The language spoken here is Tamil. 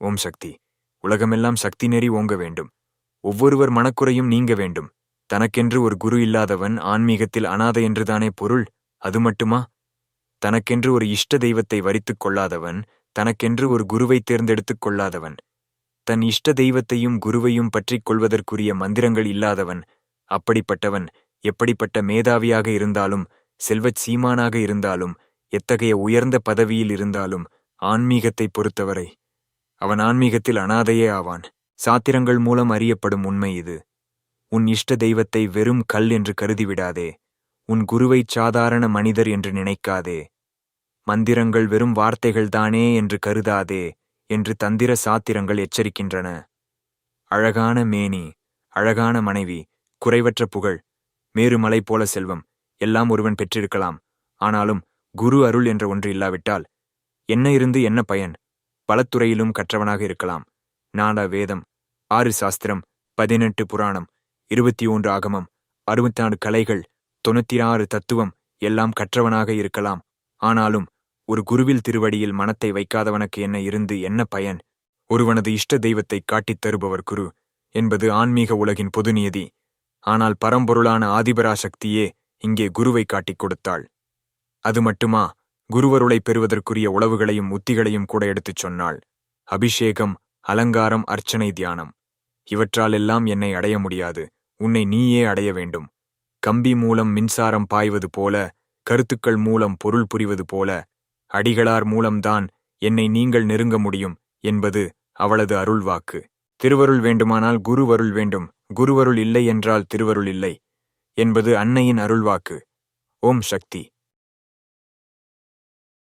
ஓம் சக்தி. உலகமெல்லாம் சக்தி நெறி ஓங்க வேண்டும். ஒவ்வொருவர் மனக்குறையும் நீங்க வேண்டும். தனக்கென்று ஒரு குரு இல்லாதவன் ஆன்மீகத்தில் அனாதை என்றுதானே பொருள்? அது மட்டுமா? தனக்கென்று ஒரு இஷ்ட தெய்வத்தை வரித்துக் கொள்ளாதவன் தனக்கென்று ஒரு குருவை தேர்ந்தெடுத்துக் கொள்ளாதவன். தன் இஷ்ட தெய்வத்தையும் குருவையும் பற்றிக் கொள்வதற்குரிய மந்திரங்கள் இல்லாதவன் அப்படிப்பட்டவன் எப்படிப்பட்ட மேதாவியாக இருந்தாலும் செல்வச் சீமானாக இருந்தாலும் எத்தகைய உயர்ந்த பதவியில் இருந்தாலும் ஆன்மீகத்தைப் பொறுத்தவரை அவன் ஆன்மீகத்தில் அனாதையே ஆவான். சாத்திரங்கள் மூலம் அறியப்படும் உண்மை இது. உன் இஷ்ட தெய்வத்தை வெறும் கல் என்று கருதிவிடாதே. உன் குருவைச் சாதாரண மனிதர் என்று நினைக்காதே. மந்திரங்கள் வெறும் வார்த்தைகள்தானே என்று கருதாதே என்று தந்திர சாத்திரங்கள் எச்சரிக்கின்றன. அழகான மேனி அழகான மனைவி குறைவற்ற புகழ் மேருமலை போல செல்வம் எல்லாம் ஒருவன் பெற்றிருக்கலாம். ஆனாலும் குரு அருள் என்ற ஒன்று இல்லாவிட்டால் என்ன இருந்து என்ன பயன்? பலத்துறையிலும் கற்றவனாக இருக்கலாம். நாடா வேதம் ஆறு சாஸ்திரம் பதினெட்டு புராணம் இருபத்தி ஒன்று ஆகமம் அறுபத்தாறு கலைகள் தொண்ணூத்தி ஆறு தத்துவம் எல்லாம் கற்றவனாக இருக்கலாம். ஆனாலும் ஒரு குருவில் திருவடியில் மனத்தை வைக்காதவனுக்கு என்ன இருந்து என்ன பயன்? ஒருவனது இஷ்ட தெய்வத்தை காட்டித் தருபவர் குரு என்பது ஆன்மீக உலகின் பொது நியதி. ஆனால் பரம்பொருளான ஆதிபராசக்தியே இங்கே குருவை காட்டிக் கொடுத்தாள். அது மட்டுமா? குருவருளை பெறுவதற்குரிய உளவுகளையும் உத்திகளையும் கூட எடுத்துச் சொன்னாள். அபிஷேகம் அலங்காரம் அர்ச்சனை தியானம். இவற்றாலெல்லாம் என்னை அடைய முடியாது. உன்னை நீயே அடைய வேண்டும். கம்பி மூலம் மின்சாரம் பாய்வது போல கருத்துக்கள் மூலம் பொருள் புரிவது போல அடிகளார் மூலம்தான் என்னை நீங்கள் நெருங்க முடியும் என்பது அவளது அருள்வாக்கு திருவருள் வேண்டுமானால் குருவருள் வேண்டும். குருவருள் இல்லை என்றால் திருவருள் இல்லை என்பது அன்னையின் அருள்வாக்கு ஓம் சக்தி.